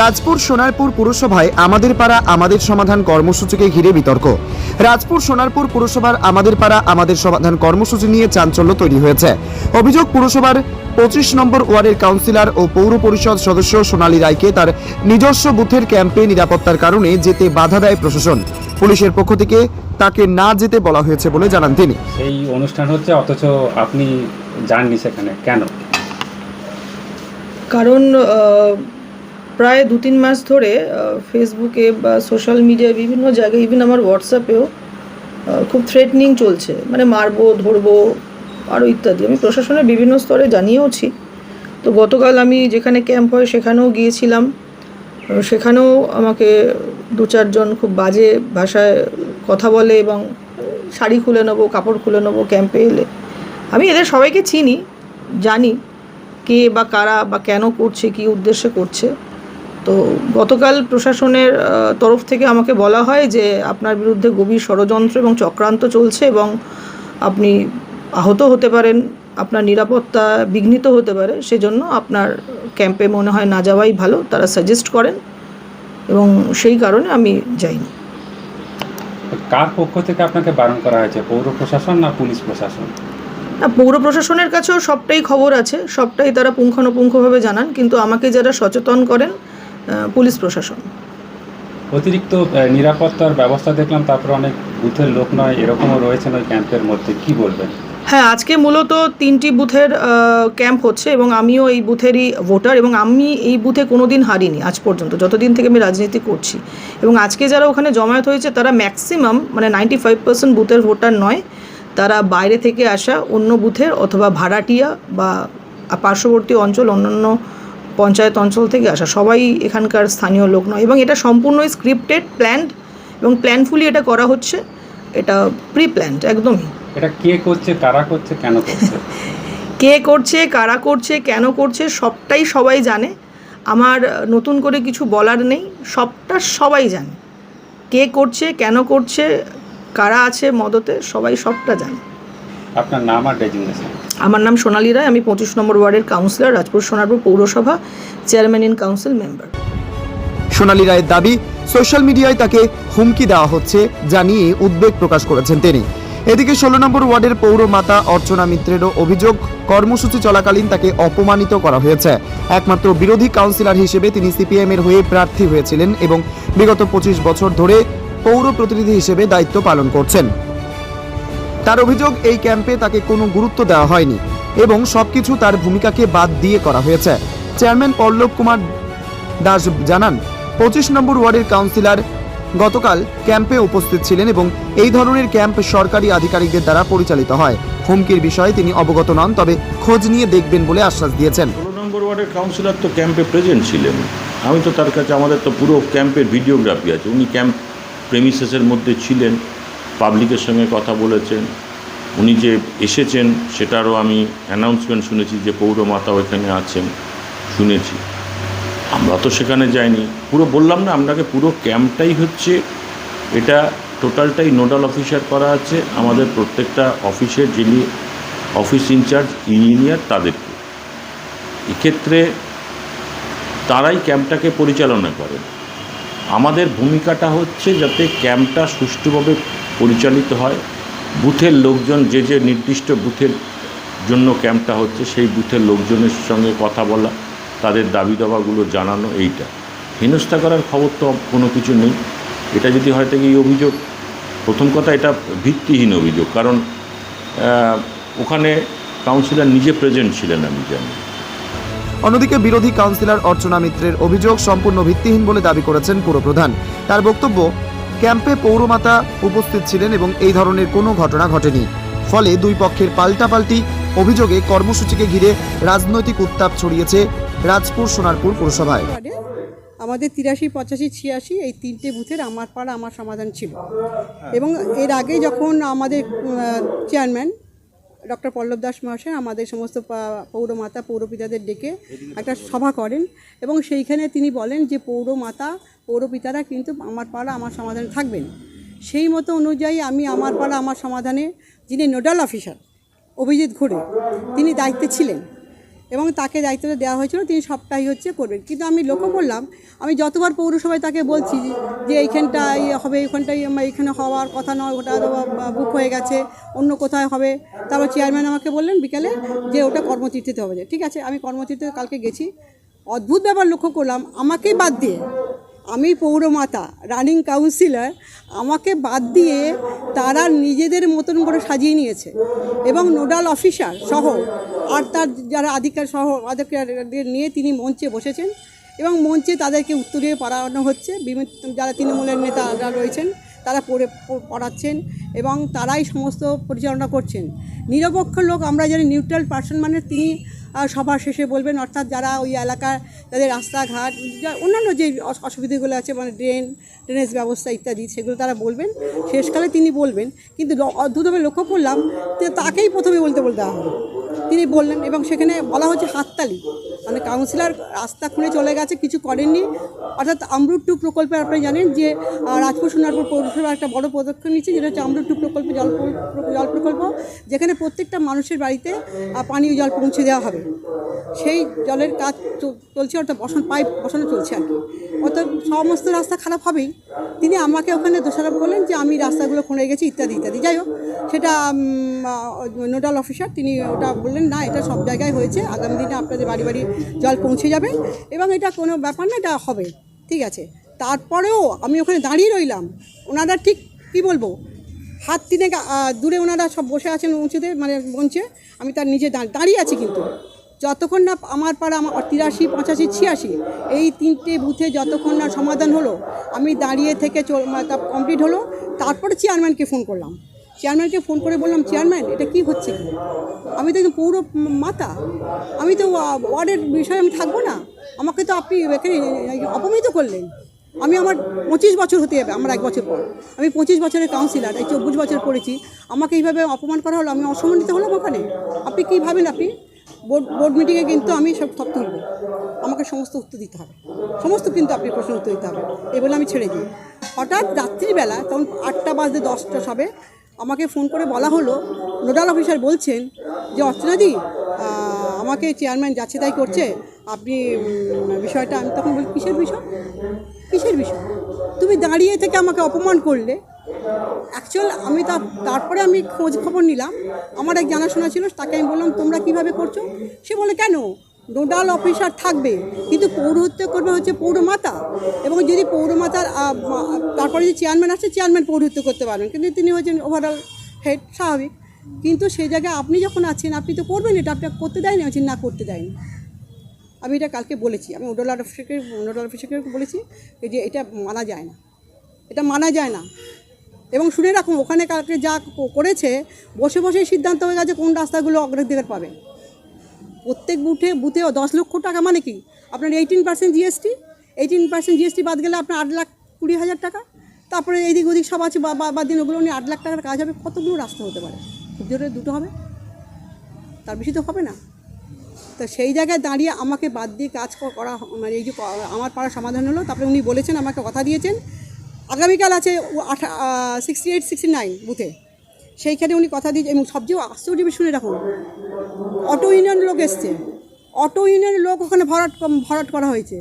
রাজপুর সোনারপুর পুরসভায় আমাদের পাড়া আমাদের সমাধান কর্মসূচিকে ঘিরে বিতর্ক। রাজপুর সোনারপুর পুরসভার আমাদের পাড়া আমাদের সমাধান কর্মসূচি নিয়ে চাঞ্চল্য তৈরি হয়েছে। অভিযোগ পুরসভার পঁচিশ নম্বর ওয়ার্ডের কাউন্সিলর ও পৌর পরিষদ সদস্য সোনালী রায়কে তার নিজস্ব বুথের ক্যাম্পে নিরাপত্তার কারণে যেতে বাধা দেয় প্রশাসন। পুলিশের পক্ষ থেকে তাকে না যেতে বলা হয়েছে বলে জানান তিনি। সেই অনুষ্ঠান হচ্ছে অথচ আপনি যাননি সেখানে। কেন? কারণ প্রায় দু তিন মাস ধরে ফেসবুকে বা সোশ্যাল মিডিয়ায় বিভিন্ন জায়গায় ইভেন আমার হোয়াটসঅ্যাপেও খুব থ্রেটনিং চলছে। মানে মারবো, ধরবো আরও ইত্যাদি। আমি প্রশাসনের বিভিন্ন স্তরে জানিয়েওছি। তো গতকাল আমি যেখানে ক্যাম্প হয়, সেখানেও গিয়েছিলাম। সেখানেও আমাকে দু চারজন খুব বাজে ভাষায় কথা বলে এবং শাড়ি খুলে নেব, কাপড় খুলে নেব ক্যাম্পে এলে। আমি এদের সবাইকে চিনি, জানি কে বা কারা বা কেন করছে, কী উদ্দেশ্যে করছে। তো গতকাল প্রশাসনের তরফ থেকে আমাকে বলা হয় যে আপনার বিরুদ্ধে গভীর ষড়যন্ত্র এবং চক্রান্ত চলছে এবং আপনি আহত হতে পারেন আপনার নিরাপত্তা বিঘ্নিত হতে পারে সেজন্য আপনার ক্যাম্পে মনে হয় না যাওয়াই ভালো তারা সাজেস্ট করেন এবং সেই কারণে আমি যাইনি। কার পক্ষ থেকে আপনাকে বারণ করা হয়েছে পৌর প্রশাসন না পুলিশ প্রশাসন? না পৌর প্রশাসনের কাছেও সবটাই খবর আছে সবটাই তারা পুঙ্খানুপুঙ্খভাবে জানান কিন্তু আমাকে যারা সচেতন করেন পুলিশ প্রশাসন। অতিরিক্ত নিরাপত্তার ব্যবস্থা দেখলাম তারপরে অনেক বুথের লোক নয় এরকমও রয়েছেন ওই ক্যাম্পের মধ্যে কি বলবেন? হ্যাঁ আজকে মূলত তিনটি বুথের ক্যাম্প হচ্ছে এবং আমিও এই বুথেরই ভোটার এবং আমি এই বুথে কোনো দিন হারিনি আজ পর্যন্ত যতদিন থেকে আমি রাজনীতি করছি। এবং আজকে যারা ওখানে জমায়েত হয়েছে তারা ম্যাক্সিমাম মানে নাইনটি ফাইভ পার্সেন্ট বুথের ভোটার নয় তারা বাইরে থেকে আসা অন্য বুথের অথবা ভাড়াটিয়া বা পার্শ্ববর্তী অঞ্চল অন্যান্য পঞ্চায়েত অঞ্চল থেকে আসা। সবাই এখানকার স্থানীয় লোক নয়। এবং এটা সম্পূর্ণই স্ক্রিপ্টেড প্ল্যান্ড এবং প্ল্যানফুলি এটা করা হচ্ছে। এটা প্রি প্ল্যান্ড একদমই। এটা কে করছে কারা করছে কেন করছে? কে করছে কারা করছে কেন করছে সবটাই সবাই জানে। আমার নতুন করে কিছু বলার নেই সবটা সবাই জানে। কে করছে কেন করছে কারা আছে মদতে সবাই সবটা জানে। আপনার নাম আর ডেজিগনেশন আমার নাম সোনালী রায় আমি পঁচিশ নম্বর ওয়ার্ডের কাউন্সিলর রাজপুর সোনারপুর পৌরসভা chairman in council member Sonali রায়ের দাবি সোশ্যাল মিডিয়ায় তাকে হুমকি দেওয়া হচ্ছে জানিয়ে উদ্বেগ প্রকাশ করেছেন তিনি। এদিকে ষোলো নম্বর ওয়ার্ডের পৌর মাতা অর্চনা মিত্রেরও অভিযোগ কর্মসূচি চলাকালীন তাকে অপমানিত করা হয়েছে। একমাত্র বিরোধী কাউন্সিলর হিসেবে তিনি সিপিএম এর হয়ে প্রার্থী হয়েছিলেন এবং বিগত পঁচিশ বছর ধরে পৌর প্রতিনিধি হিসেবে দায়িত্ব পালন করছেন। তার অভিযোগ, এই ক্যাম্পে তাকে কোনো গুরুত্ব দেওয়া হয়নি এবং সবকিছু তার ভূমিকাকে বাদ দিয়ে করা হয়েছে। চেয়ারম্যান পল্লব কুমার দাস জানান, পঁচিশ নম্বর ওয়ার্ডের কাউন্সিলর গতকাল ক্যাম্পে উপস্থিত ছিলেন এবং এই ধরনের ক্যাম্প সরকারি আধিকারিকদের দ্বারা পরিচালিত হয়। হুমকির বিষয়ে তিনি অবগত নন, তবে খোঁজ নিয়ে দেখবেন বলে আশ্বাস দিয়েছেন। ষোলো নম্বর ওয়ার্ডের কাউন্সিলর তো ক্যাম্পে প্রেজেন্ট ছিলেন। আমি তো তার কাছে, আমাদের তো পুরো ক্যাম্পের ভিডিওগ্রাফি আছে। উনি ক্যাম্প প্রেমিসেসের মধ্যে ছিলেন। পাবলিকের সঙ্গে কথা বলেছেন। উনি যে এসেছেন, সেটারও আমি অ্যানাউন্সমেন্ট শুনেছি যে পৌরমাতা ওইখানে আছেন। শুনেছি। আমরা তো সেখানে যাইনি। পুরো বললাম না আপনাকে পুরো ক্যাম্পটাই হচ্ছে, এটা টোটালটাই নোডাল অফিসার করা আছে, আমাদের প্রত্যেকটা অফিসের যিনি অফিস ইনচার্জ, ইঞ্জিনিয়ার তাদেরকে। এক্ষেত্রে তারাই ক্যাম্পটাকে পরিচালনা করেন। আমাদের ভূমিকাটা হচ্ছে যাতে ক্যাম্পটা সুষ্ঠুভাবে পরিচালিত হয়। বুথের লোকজন, যে যে নির্দিষ্ট বুথের জন্য ক্যাম্পটা হচ্ছে, সেই বুথের লোকজনের সঙ্গে কথা বলা, তাদের দাবি দাবাগুলো জানানো এইটা। হেনস্থা করার খবর তো কোনো কিছু নেই। এটা যদি হয় থেকে এই অভিযোগ? প্রথম কথা, এটা ভিত্তিহীন অভিযোগ। কারণ ওখানে কাউন্সিলর নিজে প্রেজেন্ট ছিলেন আমি জানি। অন্যদিকে বিরোধী কাউন্সিলর অর্চনা মিত্রের অভিযোগ সম্পূর্ণ ভিত্তিহীন বলে দাবি করেছেন পুরপ্রধান। তার বক্তব্য, ক্যাম্পে পৌরমাতা উপস্থিত ছিলেন এবং এই ধরনের কোনো ঘটনা ঘটেনি। ফলে দুই পক্ষের পাল্টাপাল্টি অভিযোগে কর্মসূচিকে ঘিরে রাজনৈতিক উত্তাপ ছড়িয়েছে রাজপুর সোনারপুর পুরসভায়। আমাদের তিরাশি, পঁচাশি, ছিয়াশি এই তিনটে বুথের আমার পাড়া আমার সমাধান ছিল। এবং এর আগে যখন আমাদের চেয়ারম্যান ডক্টর পল্লব দাস মহাশয় আমাদের সমস্ত পৌরমাতা, পৌরপিতাদের ডেকে একটা সভা করেন এবং সেইখানে তিনি বলেন যে পৌরমাতা, পৌরপিতারা কিন্তু আমার পাড়া আমার সমাধানে থাকবেন। সেই মতো অনুযায়ী আমি আমার পাড়া আমার সমাধানে যিনি নোডাল অফিসার, অভিজিৎ ঘুরে তিনি দায়িত্বে ছিলেন। এবং তাকে দায়িত্বটা দেওয়া হয়েছিল, তিনি সবটাই হচ্ছে করবেন। কিন্তু আমি লক্ষ্য করলাম, আমি যতবার পৌরসভায় তাকে বলছি যে এইখানটাই হবে এইখানটাই এখানে এইখানে হওয়ার কথা নয়, ওটা বুক হয়ে গেছে, অন্য কোথায় হবে। তারপর চেয়ারম্যান আমাকে বললেন বিকেলে যে ওটা কর্মতীর্থিতে হবে। ঠিক আছে, আমি কর্মতীর্থে কালকে গেছি। অদ্ভুত ব্যাপার লক্ষ্য করলাম, আমাকে বাদ দিয়ে আমি পৌরমাতা রানিং কাউন্সিলর আমাকে বাদ দিয়ে তারা নিজেদের মতন করে সাজিয়ে নিয়েছে। এবং নোডাল অফিসার সহ, আর তার যারা আধিকার সহ আধিকারদের নিয়ে তিনি মঞ্চে বসেছেন। এবং মঞ্চে তাদেরকে উত্তরীয় পড়ানো হচ্ছে। বিভিন্ন যারা তৃণমূলের নেতারা রয়েছেন তারা পড়ে, পড়াচ্ছেন এবং তারাই সমস্ত পরিচালনা করছেন। নিরপেক্ষ লোক আমরা জানি নিউট্রাল পার্সন মানে তিনি সভা শেষে বলবেন, অর্থাৎ যারা ওই এলাকার তাদের রাস্তাঘাট অন্যান্য যে অস- অসুবিধাগুলো আছে মানে ড্রেন ড্রেনেজ ব্যবস্থা ইত্যাদি, সেগুলো তারা বলবেন। শেষকালে তিনি বলবেন, কিন্তু অদ্ভুতভাবে লক্ষ্য করলাম তাকেই প্রথমে বলতে বলতে হবে। তিনি বললেন এবং সেখানে বলা হচ্ছে হাততালি। মানে কাউন্সিলর রাস্তা খুলে চলে গেছে, কিছু করেননি। অর্থাৎ আমরুট টু প্রকল্পে আপনি জানেন যে রাজপুর সোনারপুর পৌরসভা একটা বড় পদক্ষেপ নিচ্ছে, যেটা হচ্ছে আমরুট টু প্রকল্প জল জল প্রকল্প, যেখানে প্রত্যেকটা মানুষের বাড়িতে পানীয় জল পৌঁছে দেওয়া হবে। সেই জলের কাজ চলছে, অর্থাৎ বসান পাইপ বসানো চলছে আর কি। অর্থাৎ সমস্ত রাস্তা খারাপ হবেই। তিনি আমাকে ওখানে দোষারোপ করলেন যে, আমি রাস্তাগুলো খুঁড়ে গেছি, ইত্যাদি ইত্যাদি। যাই হোক, সেটা নোডাল অফিসার, তিনি ওটা বললেন, না, এটা সব জায়গায় হয়েছে। আগামী দিনে আপনাদের বাড়ি বাড়ি জল পৌঁছে যাবে এবং এটা কোনো ব্যাপার না, এটা হবে, ঠিক আছে। তারপরেও আমি ওখানে দাঁড়িয়ে রইলাম। ওনারা ঠিক কি বলব? হাত তিনে দূরে ওনারা সব বসে আছেন উঁচুতে মানে মঞ্চে। আমি তার নিজে দাঁড়িয়ে আছি কিন্তু। যতক্ষণ না আমার পাড়া আমার তিরাশি, পঁচাশি, ছিয়াশি, এই তিনটে বুথে যতক্ষণ না সমাধান হলো, আমি দাঁড়িয়ে থেকে কমপ্লিট হলো। তারপরে চেয়ারম্যানকে ফোন করলাম। চেয়ারম্যানকে ফোন করে বললাম, চেয়ারম্যান, এটা কি হচ্ছে? আমি তো একজন পৌর মাতা আমি তো ওয়ার্ডের বিষয়ে আমি থাকব না। আমাকে তো আপনি এখানে অপমিত করলেন। আমি আমার পঁচিশ বছর হতে যাবে আমার এক বছর পর। আমি পঁচিশ বছরের কাউন্সিলর এই চব্বিশ বছর পড়েছি। আমাকে এইভাবে অপমান করা হলো, আমি অসম্মানিত হলাম ওখানে। আপনি কী ভাবেন আপনি? বোর্ড বোর্ড মিটিংয়ে কিন্তু আমি সব সব তুলব। আমাকে সমস্ত উত্তর দিতে হবে। সমস্ত কিন্তু আপনি প্রশ্ন উত্তর দিতে হবে। এই বলে আমি ছেড়ে দিই। হঠাৎ রাত্রিবেলা, তখন আটটা বাজতে দশটা সবে আমাকে ফোন করে বলা হলো। নোডাল অফিসার বলছেন যে, অর্চনাদি আমাকে চেয়ারম্যান যাচ্ছে তাই করছে। আপনি বিষয়টা, আমি তখন বলি, কিসের বিষয়? কিসের বিষয়? তুমি দাঁড়িয়ে থেকে আমাকে অপমান করলে। অ্যাকচুয়াল আমি তা তারপরে আমি খোঁজ খবর নিলাম। আমার এক জানাশোনা ছিল, তাকে আমি বললাম, তোমরা কীভাবে করছ? সে বলে কেন? নোডাল অফিসার থাকবে, কিন্তু পৌরহিত্য করবে হচ্ছে পৌরমাতা। এবং যদি পৌরমাতার তারপরে যে চেয়ারম্যান আছে চেয়ারম্যান পৌরহিত্য করতে পারবেন। কিন্তু তিনি হচ্ছেন ওভারঅল হেড স্বাভাবিক। কিন্তু সেই জায়গায় আপনি যখন আছেন, আপনি তো করবেন এটা আপনাকে করতে দেয়নি, আমি না করতে দেয়নি। আমি এটা কালকে বলেছি, আমি নোডাল অফিসারকে নোডাল অফিসারকে বলেছি যে এটা মানা যায় না। এটা মানা যায় না। এবং শুনে রাখুন, ওখানে কালকে যা করেছে, বসে বসেই সিদ্ধান্ত হয়ে গেছে কোন রাস্তাগুলো অগ্রাধিকার পাবে। প্রত্যেক বুথে বুথেও দশ লক্ষ টাকা মানে কি? আপনার eighteen percent GST eighteen percent GST বাদ গেলে আপনার আট লাখ কুড়ি হাজার টাকা। তারপরে এদিক ওদিক সব আছে, বা- দিন ওগুলো নিয়ে আট লাখ টাকার কাজ হবে, কতগুলো রাস্তা হতে পারে? খুব জোরে দুটো হবে? তার বেশি তো হবে না। তো সেই জায়গায় দাঁড়িয়ে আমাকে বাদ দিয়ে কাজ করা মানে এই যে আমার পাড়ার সমাধান হলো, তারপরে উনি বলেছেন, আমাকে কথা দিয়েছেন। আগামীকাল আছে আঠা সিক্সটি এইট সিক্সটি নাইন বুথে। সেইখানে উনি কথা দিয়ে এবং সবচেয়ে আশ্চর্য শুনে রাখুন অটো ইউনিয়ন লোক এসছে। অটো ইউনিয়নের লোক ওখানে ভরাট ভরাট করা হয়েছে।